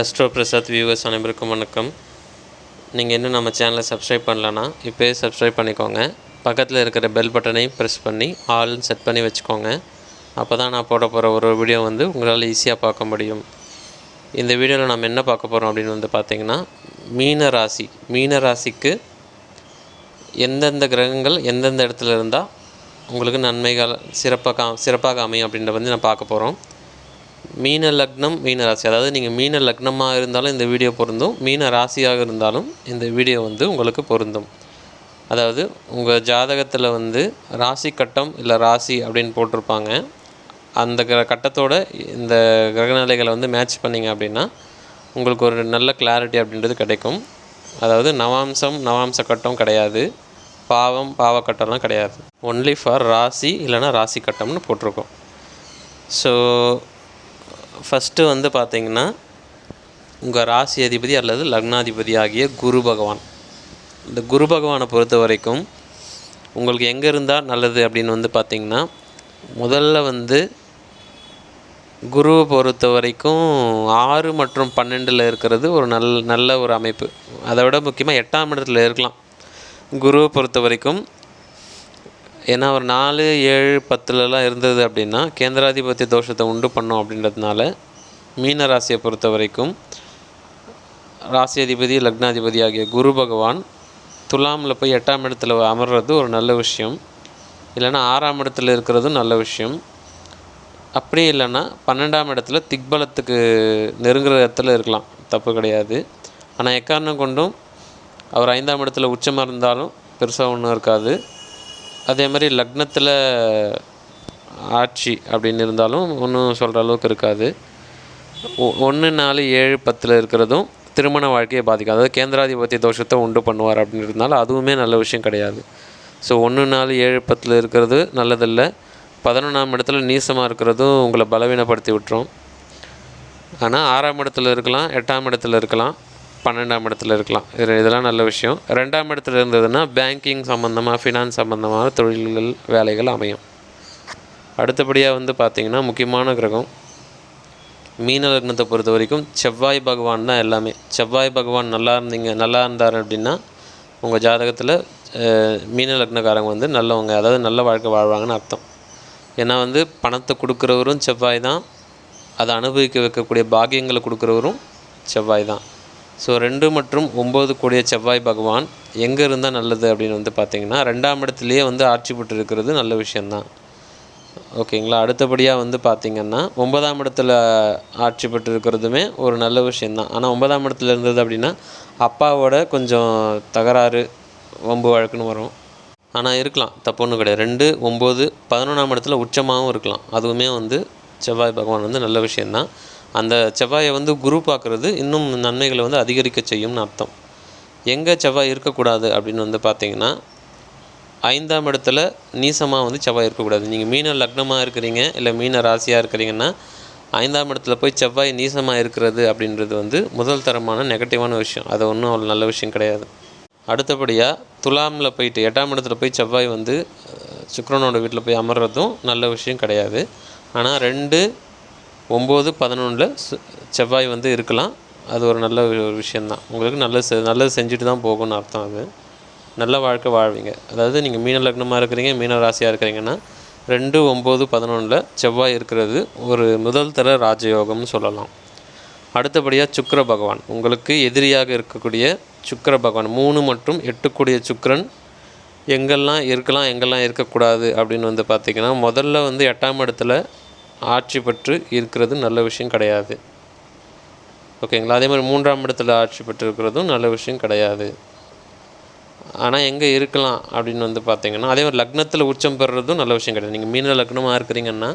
Astro Prasad viewers அனைவருக்கும் வணக்கம். நீங்கள் இன்னும் நம்ம சேனலை சப்ஸ்கிரைப் பண்ணலன்னா இப்போயே சப்ஸ்கிரைப் பண்ணிக்கோங்க. பக்கத்தில் இருக்கிற பெல் பட்டனையும் ப்ரெஸ் பண்ணி ஆல்னு செட் பண்ணி வச்சுக்கோங்க. அப்போ தான் நான் போட போகிற ஒரு வீடியோ வந்து உங்களால் ஈஸியாக பார்க்க முடியும். இந்த வீடியோவில் நம்ம என்ன பார்க்க போகிறோம் அப்படின்னு வந்து பார்த்திங்கன்னா மீன ராசி. மீன ராசிக்கு எந்தெந்த கிரகங்கள் எந்தெந்த இடத்துல இருந்தால் உங்களுக்கு நன்மைகள் சிறப்பாக சிறப்பாக அமையும் அப்படின்றத வந்து நான் பார்க்க போகிறோம் மீன லக்னம் மீன ராசி. அதாவது நீங்கள் மீன லக்னமாக இருந்தாலும் இந்த வீடியோ பொருந்தும் மீன ராசியாக இருந்தாலும் இந்த வீடியோ வந்து உங்களுக்கு பொருந்தும். அதாவது உங்கள் ஜாதகத்தில் வந்து ராசி கட்டம் இல்லை ராசி அப்படின்னு போட்டிருப்பாங்க. அந்த கிர கட்டத்தோட இந்த கிரகநிலைகளை வந்து மேட்ச் பண்ணிங்க அப்படின்னா உங்களுக்கு ஒரு நல்ல கிளாரிட்டி அப்படின்றது கிடைக்கும். அதாவது நவாம்சம் நவாம்ச கட்டம் கிடையாது. பாவம் பாவக்கட்டம்லாம் கிடையாது. ஒன்லி ஃபார் ராசி இல்லைன்னா ராசி கட்டம்னு போட்டிருக்கோம். ஸோ ஃபஸ்ட்டு வந்து பார்த்திங்கன்னா உங்கள் ராசி அதிபதி அல்லது லக்னாதிபதி ஆகிய குரு பகவான். இந்த குரு பகவானை பொறுத்த வரைக்கும் உங்களுக்கு எங்கே இருந்தால் நல்லது அப்படின்னு வந்து பார்த்திங்கன்னா முதல்ல வந்து குருவை பொறுத்த வரைக்கும் ஆறு மற்றும் பன்னெண்டில் இருக்கிறது ஒரு நல் நல்ல ஒரு அமைப்பு. அதை விட முக்கியமாக எட்டாம் இடத்துல இருக்கலாம். குருவை பொறுத்த வரைக்கும் ஏன்னா ஒரு நாலு ஏழு பத்துலலாம் இருந்தது அப்படின்னா கேந்திராதிபத்திய தோஷத்தை உண்டு பண்ணோம் அப்படின்றதுனால மீன ராசியை பொறுத்த வரைக்கும் ராசி அதிபதி லக்னாதிபதி ஆகிய குரு பகவான் துலாமில் போய் எட்டாம் இடத்துல அமர்றது ஒரு நல்ல விஷயம். இல்லைன்னா ஆறாம் இடத்துல இருக்கிறதும் நல்ல விஷயம். அப்படி இல்லைன்னா பன்னெண்டாம் இடத்துல திக்பலத்துக்கு நெருங்குற இடத்துல இருக்கலாம். தப்பு கிடையாது. ஆனால் எக்காரணம் கொண்டும் அவர் ஐந்தாம் இடத்துல உச்சமாக இருந்தாலும் பெருசாக ஒன்றும் இருக்காது. அதே மாதிரி லக்னத்தில் ஆட்சி அப்படின்னு இருந்தாலும் ஒன்றும் சொல்கிற அளவுக்கு இருக்காது. ஒன்று நாலு ஏழு பத்தில் இருக்கிறதும் திருமண வாழ்க்கையை பாதிக்கும் அதாவது கேந்திராதிபத்திய தோஷத்தை உண்டு பண்ணுவார் அப்படின்னு இருந்தாலும் அதுவுமே நல்ல விஷயம் கிடையாது. ஸோ ஒன்று நாலு ஏழு பத்தில் இருக்கிறது நல்லதில்லை. பதினொன்றாம் இடத்துல நீசமாக இருக்கிறதும் உங்களை பலவீனப்படுத்தி விட்டுரும். ஆனால் ஆறாம் இடத்துல இருக்கலாம் எட்டாம் இடத்துல இருக்கலாம். பன்னெண்டாம் இடத்துல இருக்கலாம். இது இதெல்லாம் நல்ல விஷயம். ரெண்டாம் இடத்துல இருந்ததுன்னா பேங்கிங் சம்மந்தமாக ஃபினான்ஸ் சம்மந்தமான தொழில்கள் வேலைகள் அமையும். அடுத்தபடியாக வந்து பார்த்திங்கன்னா முக்கியமான கிரகம். மீன லக்னத்தை பொறுத்த வரைக்கும் செவ்வாய் பகவான் தான் எல்லாமே. செவ்வாய் பகவான் நல்லா இருந்தீங்க நல்லா இருந்தார் அப்படின்னா உங்கள் ஜாதகத்தில் மீன லக்னக்காரங்க வந்து நல்லவங்க அதாவது நல்ல வாழ்க்கை வாழ்வாங்கன்னு அர்த்தம். ஏன்னா வந்து பணத்தை கொடுக்குறவரும் செவ்வாய் தான். அதை அனுபவிக்க வைக்கக்கூடிய பாகியங்களை கொடுக்குறவரும் செவ்வாய் தான். ஸோ ரெண்டு மற்றும் ஒம்பது கூடிய செவ்வாய் பகவான் எங்கே இருந்தால் நல்லது அப்படின்னு வந்து பார்த்திங்கன்னா ரெண்டாம் இடத்துலையே வந்து ஆட்சி பெற்று இருக்கிறது நல்ல விஷயந்தான் ஓகேங்களா? அடுத்தபடியாக வந்து பார்த்திங்கன்னா ஒன்பதாம் இடத்துல ஆட்சி பெற்று இருக்கிறதுமே ஒரு நல்ல விஷயந்தான் ஆனால் ஒன்பதாம் இடத்துல இருந்தது அப்படின்னா அப்பாவோட கொஞ்சம் தகராறு வம்பு வழக்குன்னு வரும். ஆனால் இருக்கலாம். தப்பு ஒன்றும் கிடையாது. ரெண்டு ஒம்பது பதினொன்றாம் இடத்துல உச்சமாகவும் இருக்கலாம். அதுவுமே வந்து செவ்வாய் பகவான் வந்து நல்ல விஷயந்தான் அந்த செவ்வாயை வந்து குரு பார்க்குறது இன்னும் நன்மைகளை வந்து அதிகரிக்க செய்யும்னு அர்த்தம். எங்கே செவ்வாய் இருக்கக்கூடாது அப்படின்னு வந்து பார்த்தீங்கன்னா ஐந்தாம் இடத்துல நீசமாக வந்து செவ்வாய் இருக்கக்கூடாது. நீங்கள் மீன லக்னமாக இருக்கிறீங்க இல்லை மீன ராசியாக இருக்கிறீங்கன்னா ஐந்தாம் இடத்துல போய் செவ்வாய் நீசமாக இருக்கிறது அப்படின்றது வந்து முதல் தரமான நெகட்டிவான விஷயம். அது ஒன்றும் அவ்வளோ நல்ல விஷயம் கிடையாது. அடுத்தபடியாக துலாமில் போயிட்டு எட்டாம் இடத்துல போய் செவ்வாய் வந்து சுக்கரனோட வீட்டில் போய் அமர்றதும் நல்ல விஷயம் கிடையாது. ஆனால் ரெண்டு ஒம்பது பதினொன்றில் செவ்வாய் வந்து இருக்கலாம். அது ஒரு நல்ல ஒரு விஷயந்தான் உங்களுக்கு நல்ல செ நல்லது செஞ்சுட்டு தான் போகும்னு அர்த்தம் அது. நல்ல வாழ்க்கை வாழ்வீங்க. அதாவது நீங்கள் மீன லக்னமாக இருக்கிறீங்க மீன ராசியாக இருக்கிறீங்கன்னா ரெண்டு ஒம்பது பதினொன்றில் செவ்வாய் இருக்கிறது ஒரு முதல் தர ராஜயோகம்னு சொல்லலாம். அடுத்தபடியாக சுக்கர பகவான். உங்களுக்கு எதிரியாக இருக்கக்கூடிய சுக்கர பகவான். மூணு மற்றும் எட்டுக்கூடிய சுக்கரன். எங்கெல்லாம் இருக்கலாம் எங்கெல்லாம் இருக்கக்கூடாது அப்படின்னு வந்து பார்த்திங்கன்னா முதல்ல வந்து எட்டாம் இடத்துல ஆட்சி பெற்று இருக்கிறது நல்ல விஷயம் கிடையாது. ஓகேங்களா? அதே மாதிரி மூன்றாம் இடத்துல ஆட்சி பெற்று இருக்கிறதும் நல்ல விஷயம் கிடையாது. ஆனால் எங்கே இருக்கலாம் அப்படின்னு வந்து பார்த்தீங்கன்னா அதே மாதிரி லக்னத்தில் உச்சம் பெறுறதும் நல்ல விஷயம் கிடையாது. நீங்கள் மீன லக்னமாக இருக்கிறீங்கன்னா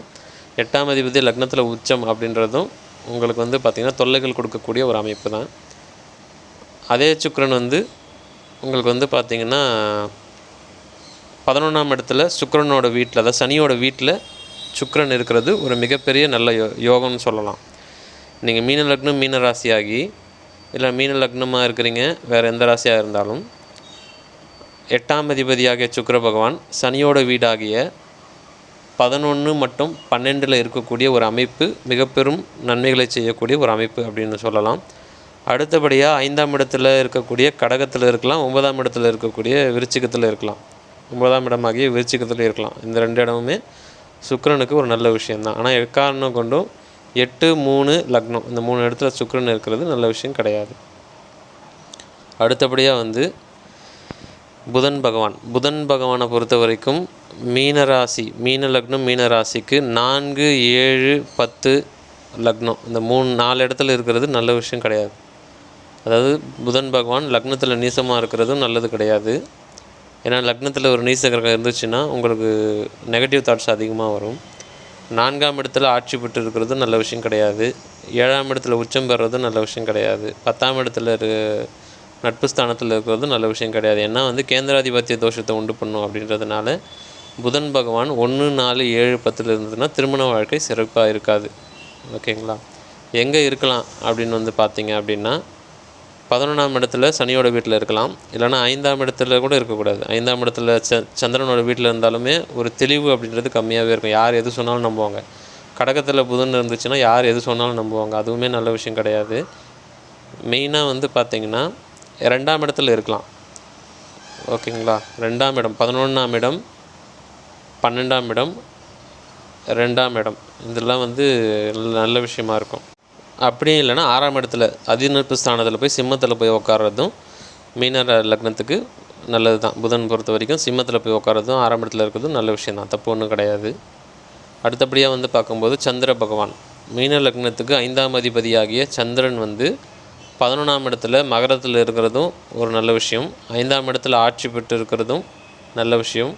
எட்டாம் அதிபதி லக்னத்தில் உச்சம் அப்படின்றதும் உங்களுக்கு வந்து பார்த்திங்கன்னா தொல்லைகள் கொடுக்கக்கூடிய ஒரு அமைப்பு தான். அதே சுக்கரன் வந்து உங்களுக்கு வந்து பார்த்திங்கன்னா பதினொன்றாம் இடத்துல சுக்கரனோட வீட்டில் அதாவது சனியோட வீட்டில் சுக்கரன் இருக்கிறது ஒரு மிகப்பெரிய நல்ல யோ யோகம்னு சொல்லலாம். நீங்கள் மீன லக்னம் மீன ராசியாகி இல்லை மீன லக்னமாக இருக்கிறீங்க வேறு எந்த ராசியாக இருந்தாலும் எட்டாம் அதிபதியாகிய சுக்கர பகவான் சனியோட வீடாகிய பதினொன்று மற்றும் பன்னெண்டில் இருக்கக்கூடிய ஒரு அமைப்பு மிக பெரும் நன்மைகளை செய்யக்கூடிய ஒரு அமைப்பு அப்படின்னு சொல்லலாம். அடுத்தபடியாக ஐந்தாம் இடத்துல இருக்கக்கூடிய கடகத்தில் இருக்கலாம் ஒன்பதாம் இடத்துல இருக்கக்கூடிய விருச்சிகத்தில் இருக்கலாம். ஒன்பதாம் இடமாகிய விருச்சிகத்தில் இருக்கலாம். இந்த ரெண்டு இடமுமே சுக்கரனுக்கு ஒரு நல்ல விஷயந்தான் ஆனால் எக்காரணம் கொண்டும் எட்டு மூணு லக்னம். இந்த மூணு இடத்துல சுக்கரன் இருக்கிறது நல்ல விஷயம் கிடையாது. அடுத்தபடியாக வந்து புதன் பகவான். புதன் பகவானை பொறுத்த வரைக்கும் மீனராசி மீன லக்னம் மீன ராசிக்கு நான்கு ஏழு பத்து லக்னம். இந்த மூணு நாலு இடத்துல இருக்கிறது நல்ல விஷயம் கிடையாது. அதாவது புதன் பகவான் லக்னத்தில் நீசமாக இருக்கிறதும் நல்லது கிடையாது. ஏன்னா லக்னத்தில் ஒரு நீச கிரகம் இருந்துச்சுன்னா உங்களுக்கு நெகட்டிவ் தாட்ஸ் அதிகமாக வரும். நான்காம் இடத்துல ஆட்சி பெற்று இருக்கிறது நல்ல விஷயம் கிடையாது. ஏழாம் இடத்துல உச்சம் பெறுறது நல்ல விஷயம் கிடையாது. பத்தாம் இடத்துல இரு நட்பு ஸ்தானத்தில் இருக்கிறது நல்ல விஷயம் கிடையாது. ஏன்னா வந்து கேந்திராதிபத்திய தோஷத்தை உண்டு பண்ணும் அப்படின்றதுனால புதன் பகவான் ஒன்று நாலு ஏழு பத்தில் இருந்ததுன்னா திருமண வாழ்க்கை சிறப்பாக இருக்காது. ஓகேங்களா? எங்கே இருக்கலாம் அப்படின்னு வந்து பார்த்தீங்க அப்படின்னா பதினொன்றாம் இடத்துல சனியோட வீட்டில் இருக்கலாம். இல்லைன்னா ஐந்தாம் இடத்துல கூட இருக்கக்கூடாது. ஐந்தாம் இடத்துல ச சந்திரனோட வீட்டில் இருந்தாலுமே ஒரு தெளிவு அப்படின்றது கம்மியாகவே இருக்கும். யார் எது சொன்னாலும் நம்புவாங்க. கடகத்தில் புதன் இருந்துச்சுன்னா யார் எது சொன்னாலும் நம்புவாங்க. அதுவுமே நல்ல விஷயம் கிடையாது. மெயினாக வந்து பார்த்திங்கன்னா ரெண்டாம் இடத்துல இருக்கலாம். ஓகேங்களா? ரெண்டாம் இடம் பதினொன்றாம் இடம் பன்னெண்டாம் இடம் ரெண்டாம் இடம். இதெல்லாம் வந்து நல்ல நல்ல விஷயமா இருக்கும். அப்படியே இல்லைன்னா ஆறாம் இடத்துல அதிநட்பு ஸ்தானத்தில் போய் சிம்மத்தில் போய் உட்காரதும் மீன லக்னத்துக்கு நல்லது தான் புதன் பொறுத்த வரைக்கும் சிம்மத்தில் போய் உட்காரதும் ஆறாம் இடத்துல இருக்கிறதும் நல்ல விஷயம் தான் தப்பு ஒன்றும் கிடையாது. அடுத்தபடியாக வந்து பார்க்கும்போது சந்திர பகவான். மீன லக்னத்துக்கு ஐந்தாம் அதிபதியாகிய சந்திரன் வந்து பதினொன்றாம் இடத்துல மகரத்தில் இருக்கிறதும் ஒரு நல்ல விஷயம். ஐந்தாம் இடத்துல ஆட்சி பெற்று இருக்கிறதும் நல்ல விஷயம்.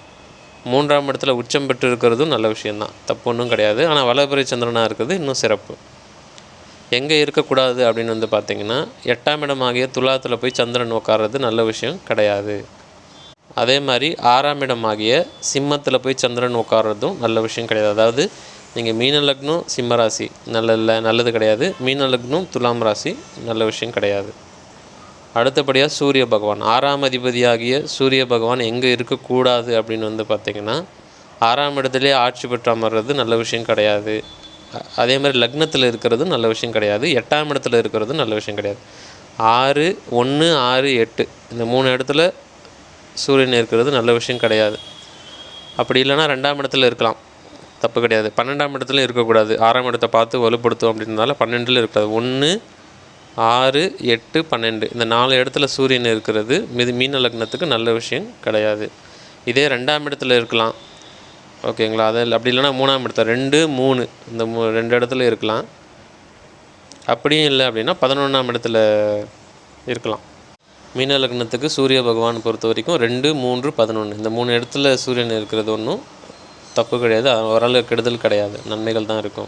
மூன்றாம் இடத்துல உச்சம் பெற்று இருக்கிறதும் நல்ல விஷயம்தான். தப்பு ஒன்றும் கிடையாது. ஆனால் வளபுரி சந்திரனாக இருக்கிறது இன்னும் சிறப்பு. எங்கே இருக்கக்கூடாது அப்படின்னு வந்து பார்த்தீங்கன்னா எட்டாம் இடமாகிய துலாத்தில் போய் சந்திரன் உட்கார்றது நல்ல விஷயம் கிடையாது. அதே மாதிரி ஆறாம் இடமாகிய சிம்மத்தில் போய் சந்திரன் உட்கார்றதும் நல்ல விஷயம் கிடையாது. அதாவது நீங்கள் மீன லக்னம் சிம்ம ராசி நல்ல இல்லை நல்லது கிடையாது. மீன லக்னம் துலாம் ராசி நல்ல விஷயம் கிடையாது. அடுத்தபடியாக சூரிய பகவான். ஆறாம் அதிபதியாகிய சூரிய பகவான் எங்கே இருக்கக்கூடாது அப்படின்னு வந்து பார்த்திங்கன்னா ஆறாம் இடத்துலேயே ஆட்சி பெற்று அமர்றது நல்ல விஷயம் கிடையாது. அதே மாதிரி லக்னத்தில் இருக்கிறது நல்ல விஷயம் கிடையாது. எட்டாம் இடத்துல இருக்கிறது நல்ல விஷயம் கிடையாது. ஆறு ஒன்று ஆறு எட்டு. இந்த மூணு இடத்துல சூரியன் இருக்கிறது நல்ல விஷயம் கிடையாது. அப்படி இல்லைன்னா ரெண்டாம் இடத்துல இருக்கலாம். தப்பு கிடையாது. பன்னெண்டாம் இடத்துல இருக்கக்கூடாது. ஆறாம் இடத்தை பார்த்து வலுப்படுத்தும் அப்படின்றனால பன்னெண்டில் இருக்கக்கூடாது ஒன்று ஆறு எட்டு பன்னெண்டு. இந்த நாலு இடத்துல சூரியன் இருக்கிறது மிது மீன லக்னத்துக்கு நல்ல விஷயம் கிடையாது. இதே ரெண்டாம் இடத்துல இருக்கலாம். ஓகேங்களா? அது அப்படி இல்லைனா மூணாம் இடத்துல ரெண்டு மூணு. இந்த மூ ரெண்டு இடத்துல இருக்கலாம். அப்படியும் இல்லை அப்படின்னா பதினொன்றாம் இடத்துல இருக்கலாம். மீன லக்னத்துக்கு சூரிய பகவான் பொறுத்த வரைக்கும் ரெண்டு மூன்று பதினொன்று இந்த மூணு இடத்துல சூரியன் இருக்கிறது ஒன்றும் தப்பு கிடையாது. ஓரளவு கெடுதல் கிடையாது. நன்மைகள் தான் இருக்கும்.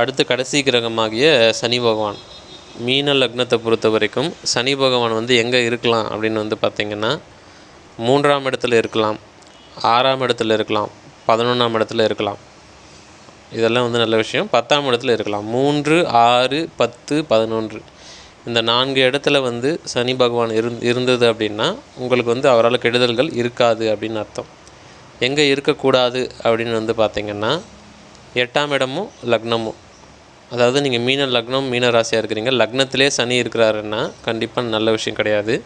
அடுத்து கடைசி கிரகமாகிய சனி பகவான். மீன லக்னத்தை பொறுத்த வரைக்கும் சனி பகவான் வந்து எங்கே இருக்கலாம் அப்படின்னு வந்து பார்த்திங்கன்னா மூன்றாம் இடத்துல இருக்கலாம். ஆறாம் இடத்துல இருக்கலாம் பதினொன்றாம் இடத்துல இருக்கலாம். இதெல்லாம் வந்து நல்ல விஷயம். பத்தாம் இடத்துல இருக்கலாம். மூன்று ஆறு பத்து பதினொன்று. இந்த நான்கு இடத்துல வந்து சனி பகவான் இருந் இருந்தது அப்படின்னா உங்களுக்கு வந்து அவரால் கெடுதல்கள் இருக்காது அப்படின்னு அர்த்தம். எங்கே இருக்கக்கூடாது அப்படின்னு வந்து பார்த்தீங்கன்னா எட்டாம் இடமும் லக்னமும். அதாவது நீங்கள் மீன லக்னம் மீன ராசியாக இருக்கிறீங்க. லக்னத்திலே சனி இருக்கிறாருன்னா கண்டிப்பாக நல்ல விஷயம் கிடையாது.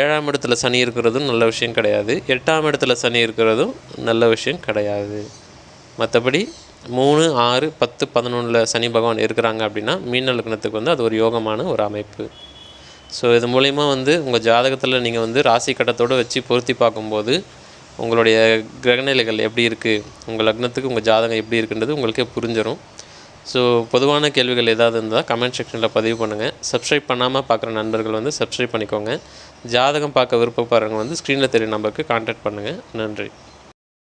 ஏழாம் இடத்துல சனி இருக்கிறதும் நல்ல விஷயம் கிடையாது. எட்டாம் இடத்துல சனி இருக்கிறதும் நல்ல விஷயம் கிடையாது. மற்றபடி மூணு ஆறு பத்து பதினொன்றில் சனி பகவான் இருக்கிறாங்க அப்படின்னா மீன லக்னத்துக்கு வந்து அது ஒரு யோகமான ஒரு அமைப்பு. ஸோ இது மூலயமா வந்து உங்கள் ஜாதகத்தில் நீங்கள் வந்து ராசி கட்டத்தோடு வச்சு பொருத்தி பார்க்கும்போது உங்களுடைய கிரகநிலைகள் எப்படி இருக்குது உங்கள் லக்னத்துக்கு உங்கள் ஜாதகம் எப்படி இருக்குன்றது உங்களுக்கே புரிஞ்சிடும் ஸோ பொதுவான கேள்விகள் ஏதாவது இருந்தால் கமெண்ட் செக்ஷனில் பதிவு பண்ணுங்கள் சப்ஸ்கிரைப் பண்ணாமல் பார்க்குற நண்பர்கள் வந்து சப்ஸ்கிரைப் பண்ணிக்கோங்க. ஜாதகம் பார்க்க விருப்பப்படுறவங்க வந்து ஸ்க்ரீனில் தெரிய நம்பருக்கு கான்டாக்ட் பண்ணுங்கள் நன்றி.